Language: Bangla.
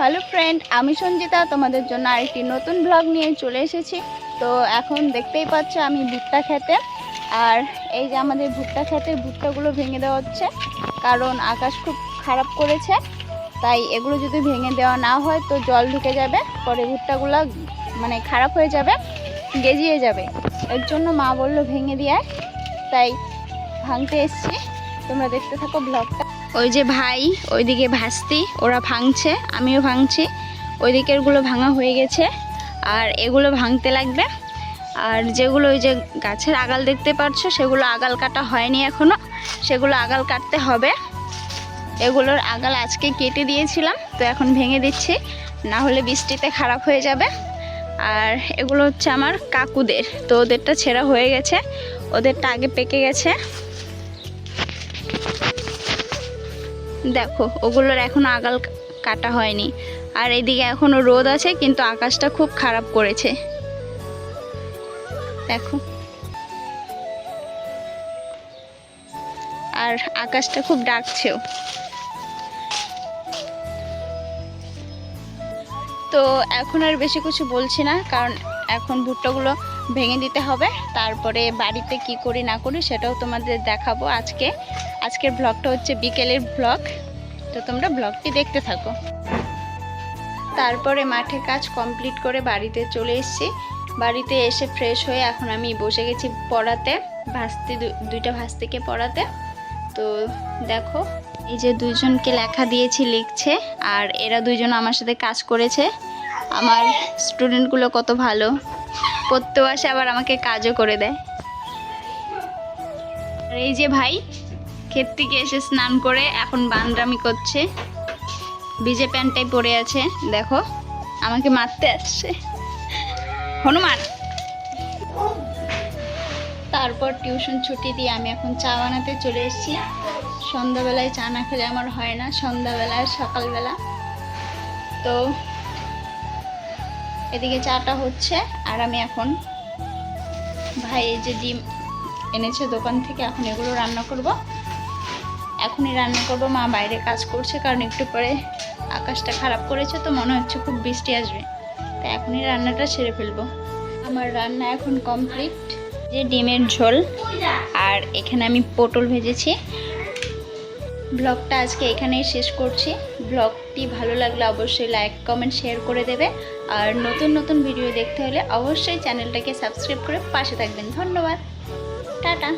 হ্যালো ফ্রেন্ড, আমি সঞ্জিতা, তোমাদের জন্য আরেকটি নতুন ব্লগ নিয়ে চলে এসেছি। তো এখন দেখতেই পাচ্ছ আমি ভুট্টা খেতে। আর এই যে আমাদের ভুট্টা খেতে, ভুট্টাগুলো ভেঙে দেওয়া হচ্ছে। কারণ আকাশ খুব খারাপ করেছে, তাই এগুলো যদি ভেঙে দেওয়া না হয় তো জল ঢুকে যাবে, পরে ভুট্টাগুলো মানে খারাপ হয়ে যাবে, গেজিয়ে যাবে। এর জন্য মা বলল ভেঙে দেয় তাই ভাঙতে এসছি। তোমরা দেখতে থাকো ব্লগটা। ওই যে ভাই, ওইদিকে ভাসতি, ওরা ভাঙছে, আমিও ভাঙছি। ওই দিকেরগুলো ভাঙা হয়ে গেছে, আর এগুলো ভাঙতে লাগবে। আর যেগুলো ওই যে গাছের আগাল দেখতে পাচ্ছ সেগুলো আগাল কাটা হয়নি এখনও। সেগুলো আগাল কাটতে হবে। এগুলোর আগাল আজকে কেটে দিয়েছিলাম, তো এখন ভেঙে দিচ্ছি। না হলে বৃষ্টিতে খারাপ হয়ে যাবে। আর এগুলো হচ্ছে আমার কাকুদের, তো ওদেরটা ছেঁড়া হয়ে গেছে। ওদেরটা আগে পেকে গেছে। দেখো, ওগুলোর এখনও আগাল কাটা হয়নি। আর এদিকে এখনও রোদ আছে, কিন্তু আকাশটা খুব খারাপ করেছে। দেখো। আর আকাশটা খুব ডাকছেও তো এখন আর বেশি কিছু বলছি না, কারণ এখন ভুট্টাগুলো ভেঙে দিতে হবে। তারপরে বাড়িতে কি করি না করি সেটাও তোমাদের দেখাবো আজকে। আজকের ব্লগটা হচ্ছে বিকেলের ব্লগ তো তোমরা ব্লগটি দেখতে থাকো। তারপরে মাঠে কাজ কমপ্লিট করে বাড়িতে চলে এসেছি। বাড়িতে এসে ফ্রেশ হয়ে এখন আমি বসে গেছি পড়াতে। ভাস্তি দুইটা ভাস্তিকে পড়াতে। তো দেখো, এই যে দুইজনকে লেখা দিয়েছি লিখছে, আর এরা দুইজন আমার সাথে কাজ করেছে। আমার স্টুডেন্টগুলো কত ভালো। পড়তেও আসে আবার আমাকে কাজও করে দেয়। আর এই যে ভাই, ক্ষেত থেকে এসে স্নান করে এখন বান্দ্রামি করছে। ভিজে প্যান্টটাই পরে আছে, দেখো, আমাকে মারতে আসছে। হনুমান! তারপর টিউশন ছুটি দিয়ে আমি এখন চা বানাতে চলে এসেছি। সন্ধ্যাবেলায় চা না খেলে আমার হয় না সন্ধ্যাবেলায় সকালবেলা। তো এদিকে চাটা হচ্ছে, আর আমি এখন ভাই এই যে ডিম এনেছে দোকান থেকে, এখন এগুলো রান্না করব। এখনই রান্না করব, মা বাইরে কাজ করছে, কারণ একটু পরে আকাশটা খারাপ করেছে তো মনে হচ্ছে খুব বৃষ্টি আসবে। তাই এখনই রান্নাটা সেরে ফেলব। আমার রান্না এখন কমপ্লিট, যে ডিমের ঝোল, আর এখানে আমি পটল ভেজেছি। ব্লগটা আজকে এখানেই শেষ করছি। ব্লগটি ভালো লাগলে অবশ্যই লাইক, কমেন্ট, শেয়ার করে দেবে। আর নতুন নতুন ভিডিও দেখতে হলে অবশ্যই চ্যানেলটাকে সাবস্ক্রাইব করে পাশে থাকবেন। ধন্যবাদ। টাটা।